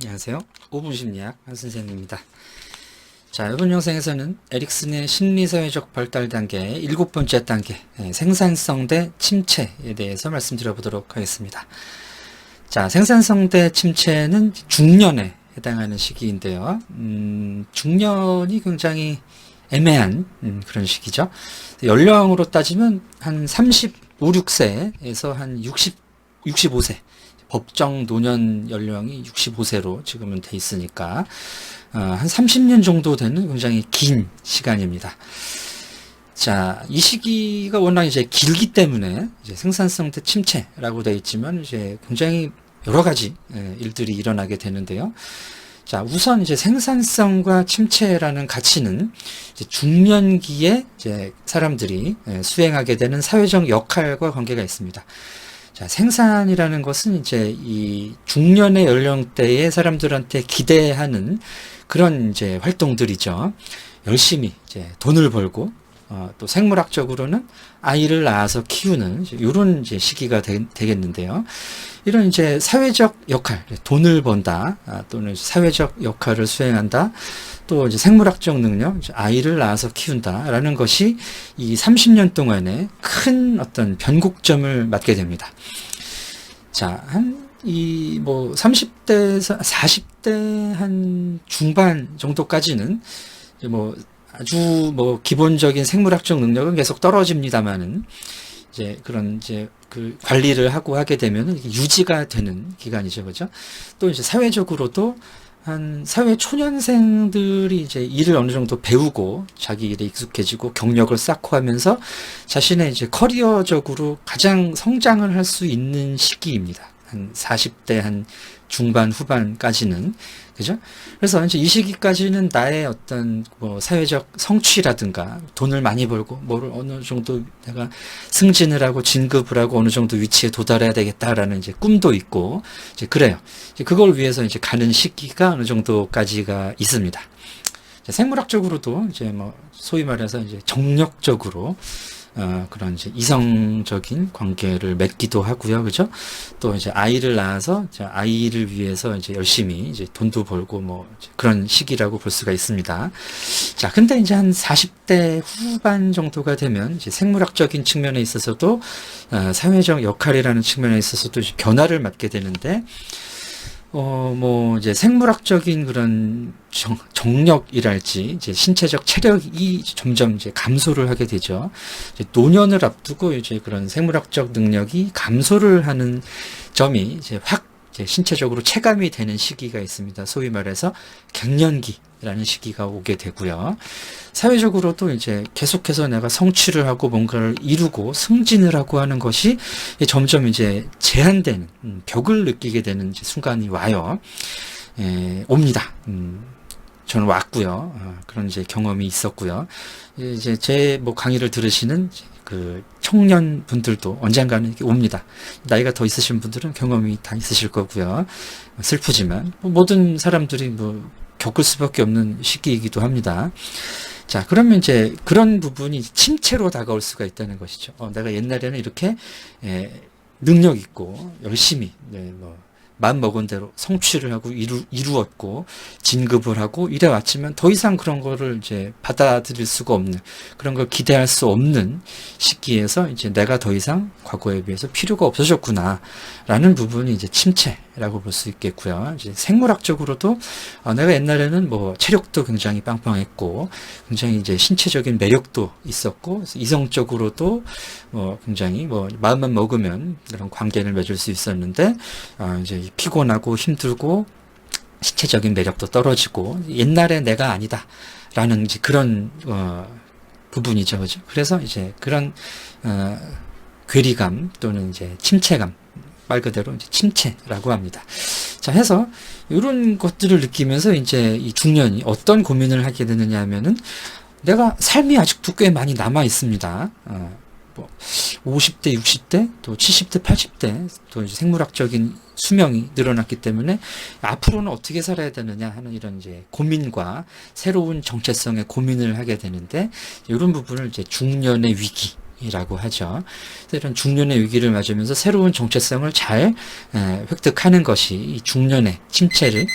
안녕하세요. 5분 심리학 한 선생님입니다. 자, 이번 영상에서는 에릭슨의 심리사회적 발달 단계의 일곱 번째 단계, 예, 생산성 대 침체에 대해서 말씀드려 보도록 하겠습니다. 자, 생산성 대 침체는 중년에 해당하는 시기인데요. 음, 중년이 굉장히 애매한 음, 그런 시기죠. 연령으로 따지면 한 35, 6세에서 한 60, 65세. 법정 노년 연령이 65세로 지금은 돼 있으니까 어, 한 30년 정도 되는 굉장히 긴 시간입니다. 자, 이 시기가 워낙 이제 길기 때문에 이제 생산성 대 침체라고 되어 있지만 이제 굉장히 여러 가지 예, 일들이 일어나게 되는데요. 자, 우선 이제 생산성과 침체라는 가치는 이제 중년기에 이제 사람들이 예, 수행하게 되는 사회적 역할과 관계가 있습니다. 자, 생산이라는 것은 이제 이 중년의 연령대의 사람들한테 기대하는 그런 이제 활동들이죠. 열심히 이제 돈을 벌고 어, 또 생물학적으로는 아이를 낳아서 키우는 이런 이제 시기가 되, 되겠는데요. 이런 이제 사회적 역할, 돈을 번다 아, 또는 사회적 역할을 수행한다. 또 이제 생물학적 능력, 이제 아이를 낳아서 키운다라는 것이 이 30년 동안에 큰 어떤 변곡점을 맞게 됩니다. 자, 한 이 뭐 30대에서 40대 한 중반 정도까지는 뭐 아주 뭐 기본적인 생물학적 능력은 계속 떨어집니다만은 이제 그런 이제 그 관리를 하고 하게 이게 유지가 되는 기간이죠, 그죠? 또 이제 사회적으로도 한 사회 초년생들이 이제 일을 어느 정도 배우고 자기 일에 익숙해지고 경력을 쌓고 하면서 자신의 이제 커리어적으로 가장 성장을 할 수 있는 시기입니다. 한 40대 한 중반 후반까지는 그죠? 그래서 이제 이 시기까지는 나의 어떤 뭐 사회적 성취라든가 돈을 많이 벌고 뭐를 어느 정도 내가 승진을 하고 진급을 하고 어느 정도 위치에 도달해야 되겠다라는 이제 꿈도 있고 이제 그래요. 이제 그걸 위해서 이제 가는 시기가 어느 정도까지가 있습니다. 생물학적으로도 이제 뭐 소위 말해서 이제 정력적으로 어, 그런 이제 이성적인 관계를 맺기도 하고요, 그죠? 또 이제 아이를 낳아서 이제 아이를 위해서 이제 열심히 이제 돈도 벌고 뭐 그런 시기라고 볼 수가 있습니다. 자, 근데 이제 한 40대 후반 정도가 되면 이제 생물학적인 측면에 있어서도 어, 사회적 역할이라는 측면에 있어서도 변화를 맞게 되는데 어, 뭐, 이제 생물학적인 그런 정, 정력이랄지, 이제 신체적 체력이 점점 이제 감소를 하게 되죠. 이제 노년을 앞두고 이제 그런 생물학적 능력이 감소를 하는 점이 이제 확 이제 신체적으로 체감이 되는 시기가 있습니다. 소위 말해서 갱년기 라는 시기가 오게 되고요. 사회적으로도 이제 계속해서 내가 성취를 하고 뭔가를 이루고 승진을 하고 하는 것이 점점 이제 제한되는 음, 벽을 느끼게 되는 순간이 와요. 에, 옵니다. 음, 저는 왔고요. 어, 그런 이제 경험이 있었고요. 이제 제 뭐 강의를 들으시는 그 청년 분들도 언젠가는 옵니다. 나이가 더 있으신 분들은 경험이 다 있으실 거고요. 슬프지만 뭐 모든 사람들이 뭐 겪을 수밖에 없는 시기이기도 합니다. 자, 그러면 이제 그런 부분이 침체로 다가올 수가 있다는 것이죠. 어, 내가 옛날에는 이렇게 에, 능력 있고 열심히 네, 뭐 마음 먹은 대로 성취를 하고 이루, 이루었고 진급을 하고 이래 왔지만 더 이상 그런 거를 이제 받아들일 수가 없는 그런 걸 기대할 수 없는 시기에서 이제 내가 더 이상 과거에 비해서 필요가 없어졌구나라는 부분이 이제 침체 라고 볼 수 있겠고요. 이제 생물학적으로도 어, 내가 옛날에는 뭐 체력도 굉장히 빵빵했고 굉장히 이제 신체적인 매력도 있었고 이성적으로도 뭐 굉장히 뭐 마음만 먹으면 그런 관계를 맺을 수 있었는데 어, 이제 피곤하고 힘들고 신체적인 매력도 떨어지고 옛날에 내가 아니다 라는 이제 그런 어, 부분이죠, 그죠? 그래서 이제 그런 어, 괴리감 또는 이제 침체감 말 그대로 이제 침체라고 합니다. 자, 해서 이런 것들을 느끼면서 이제 이 중년이 어떤 고민을 하게 되느냐 하면은 내가 삶이 아직도 꽤 많이 남아 있습니다. 어, 뭐 50대, 60대, 또 70대, 80대, 또 생물학적인 수명이 늘어났기 때문에 앞으로는 어떻게 살아야 되느냐 하는 이런 이제 고민과 새로운 정체성의 고민을 하게 되는데 이런 부분을 이제 중년의 위기 이라고 하죠. 이런 중년의 위기를 맞으면서 새로운 정체성을 잘 에, 획득하는 것이 이 중년의 침체를